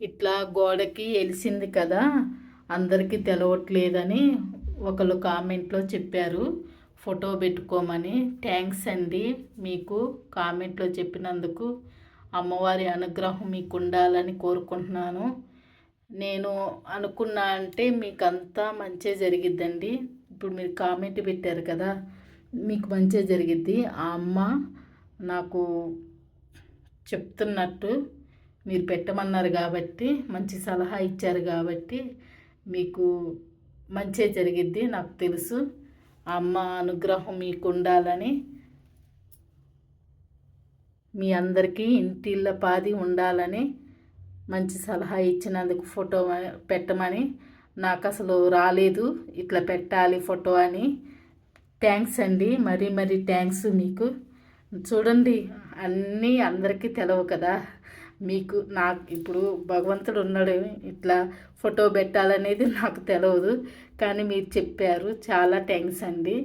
ఇట్లా గోడకి వెలిసింది కదా అందరికీ తెలవట్లేదని ఒకరు కామెంట్లో చెప్పారు. ఫోటో పెట్టుకోమని థ్యాంక్స్ అండి మీకు కామెంట్లో చెప్పినందుకు. అమ్మవారి అనుగ్రహం మీకు ఉండాలని కోరుకుంటున్నాను. నేను అనుకున్నా అంటే మీకు అంతా మంచి జరిగిద్దండి. ఇప్పుడు మీరు కామెంట్ పెట్టారు కదా మీకు మంచి జరిగిద్ది. ఆ అమ్మ నాకు చెప్తున్నట్టు మీరు పెట్టమన్నారు కాబట్టి మంచి సలహా ఇచ్చారు కాబట్టి మీకు మంచే జరిగిద్ది నాకు తెలుసు. అమ్మ అనుగ్రహం మీకు ఉండాలని మీ అందరికీ ఇంటిళ్ళ పాది ఉండాలని మంచి సలహా ఇచ్చినందుకు ఫోటో పెట్టమని. నాకు అసలు రాలేదు ఇట్లా పెట్టాలి ఫోటో అని. థ్యాంక్స్ అండి మరీ మరీ థ్యాంక్స్ మీకు. చూడండి అన్నీ అందరికీ తెలవు కదా. మీకు నాకు ఇప్పుడు భగవంతుడు ఉన్నాడు ఇట్లా ఫోటో పెట్టాలనేది నాకు తెలియదు కానీ మీరు చెప్పారు చాలా థ్యాంక్స్ అండి.